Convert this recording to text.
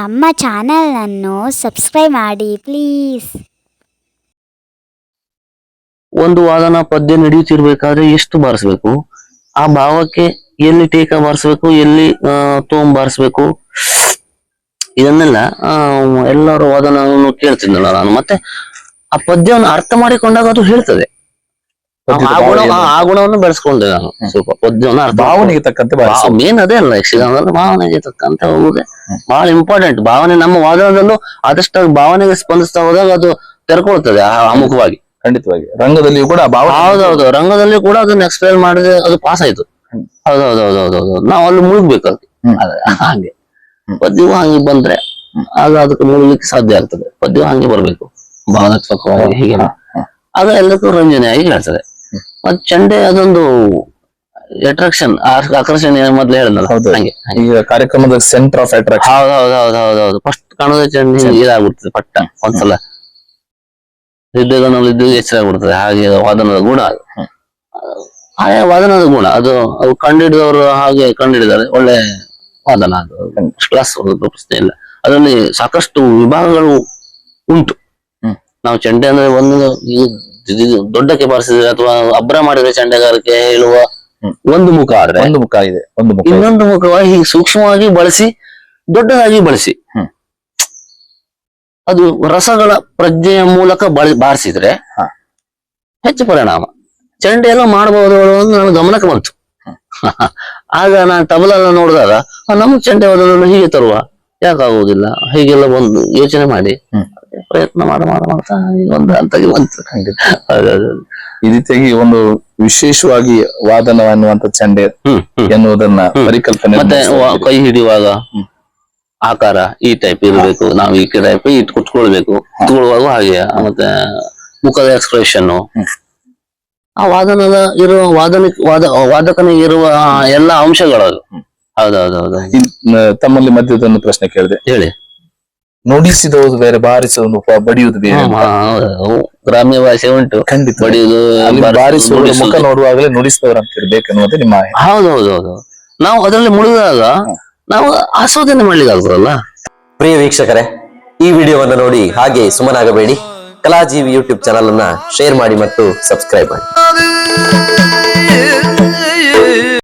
ನಮ್ಮ ಚಾನಲನ್ನು ಸಬ್ಸ್ಕ್ರೈಬ್ ಮಾಡಿ, ಪ್ಲೀಸ್. ಒಂದು ವಾದನ ಪದ್ಯ ನಡೆಯುತ್ತಿರ್ಬೇಕಾದ್ರೆ ಎಷ್ಟು ಬಾರಿಸ್ಬೇಕು? ಆ ಭಾವಕ್ಕೆ ಎಲ್ಲಿ ಟೇಕ ಬಾರಿಸ್ಬೇಕು, ಎಲ್ಲಿ ತೋಮ್ ಬಾರಿಸ್ಬೇಕು? ಇದನ್ನೆಲ್ಲ ಎಲ್ಲರೂ ವಾದನವನ್ನು ಕೇಳ್ತಿದ್ದಲ್ಲ ನಾನು. ಮತ್ತೆ ಆ ಪದ್ಯವನ್ನು ಅರ್ಥ ಮಾಡಿಕೊಂಡಾಗ ಅದು ಹೇಳ್ತದೆ. ಆ ಗುಣ? ಆ ಗುಣವನ್ನು ಬೆಳೆಸ್ಕೊಂಡೆ ನಾನು ಸ್ವಲ್ಪ ಪದ್ಯವನ್ನು ಅರ್ಥ ಭಾವನೆಗೆ ತಕ್ಕಂತೆ. ಮೇನ್ ಅದೇ ಅಲ್ಲ ಯಕ್ಷಗಾನದಲ್ಲಿ ಭಾವನೆಗೆ ತಕ್ಕಂತ ಹೋಗುದೆ ಬಹಳ ಇಂಪಾರ್ಟೆಂಟ್ ಭಾವನೆ ನಮ್ಮ ವಾದನದಲ್ಲೂ ಆದಷ್ಟು ಭಾವನೆಗೆ ಸ್ಪಂದಿಸ್ತಾ ಹೋದಾಗ ಅದು ತೆರ್ಕೊಳ್ತದೆ ಆ- ಅಮುಖವಾಗಿ ಖಂಡಿತವಾಗಿ. ರಂಗದಲ್ಲಿಯೂ ಕೂಡ ಹೌದೌದು ರಂಗದಲ್ಲಿ ಕೂಡ ಅದನ್ನ ಎಕ್ಸ್ಪ್ಲೇನ್ ಮಾಡಿದ್ರೆ ಅದು ಪಾಸ್ ಆಯ್ತು. ಹೌದೌದೌದೌದೌದು ನಾವು ಅಲ್ಲಿ ಮುಳುಗ್ಬೇಕು ಹಾಗೆ. ಪದ್ಯವು ಹಂಗೆ ಬಂದ್ರೆ ಆಗ ಅದಕ್ಕೆ ಮುಳುಗ್ಲಿಕ್ಕೆ ಸಾಧ್ಯ ಆಗ್ತದೆ. ಪದ್ಯವು ಹಂಗೆ ಬರ್ಬೇಕು. ಭಾವನಾತ್ಮಕವಾಗಿ ಹೀಗೆ. ಆಗ ಎಲ್ಲಕ್ಕೂ ರಂಜನೆಯಾಗಿ ಹೇಳ್ತದೆ. ಮತ್ತೆ ಚಂಡೆ ಅದೊಂದು ಅಟ್ರಾಕ್ಷನ್ ಆಕರ್ಷಣೆ ಮೊದ್ಲು ಹೇಳಿದ್ನಲ್ಲ ಹೌದು. ಹಂಗೆ. ಈಗ ಕಾರ್ಯಕ್ರಮದ ಸೆಂಟರ್ ಆಫ್ ಅಟ್ರಾಕ್ಷನ್ ಹೌದು ಹೌದು ಹೌದು ಹೌದು ಹೌದು. ಫಸ್ಟ್ ಕಾಣೋದೇ ಚಂದ ಇದಾಗ್ಬಿಡ್ತದೆ ಪಟ್ಟ ಒಂದ್ಸಲ. ಹೃದಯದಲ್ಲಿ ಇದ್ದು ಹೆಚ್ಚಾಗ್ಬಿಡ್ತದೆ ಹಾಗೆ ವಾದನದ ಗುಣ ಅದು. ಆಯಾ ವಾದನದ ಗುಣ. ಅದು ಅದು ಕಂಡಿಡಿದವರು ಹಾಗೆ ಕಂಡಿಡಿದ್ದಾರೆ ಒಳ್ಳೆ ವಾದನ ಅದು. ಕ್ಲಾಸ್ ಪ್ರಶ್ನೆ ಇಲ್ಲ. ಅದರಲ್ಲಿ ಸಾಕಷ್ಟು ವಿಭಾಗಗಳು ಉಂಟು. ನಾವು ಚಂಡೆ ಅಂದ್ರೆ ಒಂದು ಇದು ದೊಡ್ಡಕ್ಕೆ ಬಾರಿಸಿದ್ರೆ ಅಥವಾ ಅಬ್ರ ಮಾಡಿದ್ರೆ ಚಂಡಗಾರಿಕೆ ಹೇಳುವ ಒಂದು ಮುಖ ಆದ್ರೆ ಒಂದು ಮುಖ ಇದೆ ಒಂದು ಮುಖ ಇನ್ನೊಂದು ಮುಖವಾಗಿ ಸೂಕ್ಷ್ಮವಾಗಿ ಬಳಸಿ ದೊಡ್ಡದಾಗಿ ಬಳಸಿ. ಅದು ರಸಗಳ ಪ್ರಜ್ಞೆಯ ಮೂಲಕ ಬಳಿ ಬಾರಿಸಿದ್ರೆ. ಹೆಚ್ಚು ಪರಿಣಾಮ. ಚಂಡೆ ಎಲ್ಲ ಮಾಡಬಹುದು ಅನ್ನೋದು ನನ್ನ ಗಮನಕ್ಕೆ ಬಂತು. ಆಗ ನಾನು ತಬಲೆಲ್ಲ ನೋಡಿದಾಗ ನಮ್ಗೆ ಚಂಡೆ ವಾದನವನ್ನು ಹೀಗೆ ತರುವ. ಯಾಕಾಗುವುದಿಲ್ಲ? ಹೀಗೆಲ್ಲ ಒಂದು ಯೋಚನೆ ಮಾಡಿ. ಪ್ರಯತ್ನ ಮಾಡ ಮಾಡ ಮಾಡ್ತಾ ಒಂದು ಹಂತಕ್ಕೆ. ಹೌದೌದು. ಈ ರೀತಿಯಾಗಿ ಒಂದು ವಿಶೇಷವಾಗಿ ವಾದನ ಅನ್ನುವಂತ ಚಂಡೆ ಎನ್ನುವುದನ್ನ ಪರಿಕಲ್ಪನೆ ಮತ್ತೆ ಕೈ ಹಿಡಿಯುವಾಗ ಆಕಾರ ಈ ಟೈಪ್ ಇರಬೇಕು ನಾವು ಈ ಟೈಪ್ ಇಟ್ ಕುತ್ಕೊಳ್ಬೇಕು. ಕುತ್ಕೊಳ್ಳುವಾಗ ಹಾಗೆ ಮತ್ತೆ ಮುಖದ ಎಕ್ಸ್ಪ್ರೆಷನ್ ಆ ವಾದನದ ಇರುವ ವಾದನ ವಾದ ವಾದಕನಿಗೆ ಇರುವ ಎಲ್ಲಾ ಅಂಶಗಳು ಅದು ಹೌದೌದೌದು. ತಮ್ಮಲ್ಲಿ ಮಧ್ಯದೊಂದು ಪ್ರಶ್ನೆ ಕೇಳಿದೆ. ಹೇಳಿ. ನುಡಿಸಿದವುದು ಬೇರೆ ಬಾರಿಸುವುದು ಬಡಿಯುವುದು ಬೇರೆ. ಗ್ರಾಮ್ಯ ಭಾಷೆ ಉಂಟು. ಖಂಡಿತ. ಬಡಿಯುವುದು ಅಲ್ಲಿ ಬಾರಿಸುವುದು, ಬಾರಿಸುವ ಮುಖ. ನೋಡುವಾಗಲೇ ನುಡಿಸಿದವರು ಅಂತ ಇರ್ಬೇಕನ್ನುವಂತೆ ನಿಮ್ಮ ಹೌದೌದೌದು ನಾವು ಅದರಲ್ಲಿ ಮುಳುಗಿದಾಗ ನಾವು ಆಸ್ವಾದನೆ ಮಾಡ್ಲಿಕ್ಕಾಗ್ತದಲ್ಲ ಪ್ರಿಯ ವೀಕ್ಷಕರೇ ಈ ವಿಡಿಯೋವನ್ನು ನೋಡಿ ಹಾಗೆ ಸುಮ್ಮನಾಗಬೇಡಿ. ಕಲಾಜೀವಿ ಯೂಟ್ಯೂಬ್ ಚಾನಲ್ ಅನ್ನ ಶೇರ್ ಮಾಡಿ ಮತ್ತು ಸಬ್ಸ್ಕ್ರೈಬ್ ಮಾಡಿ.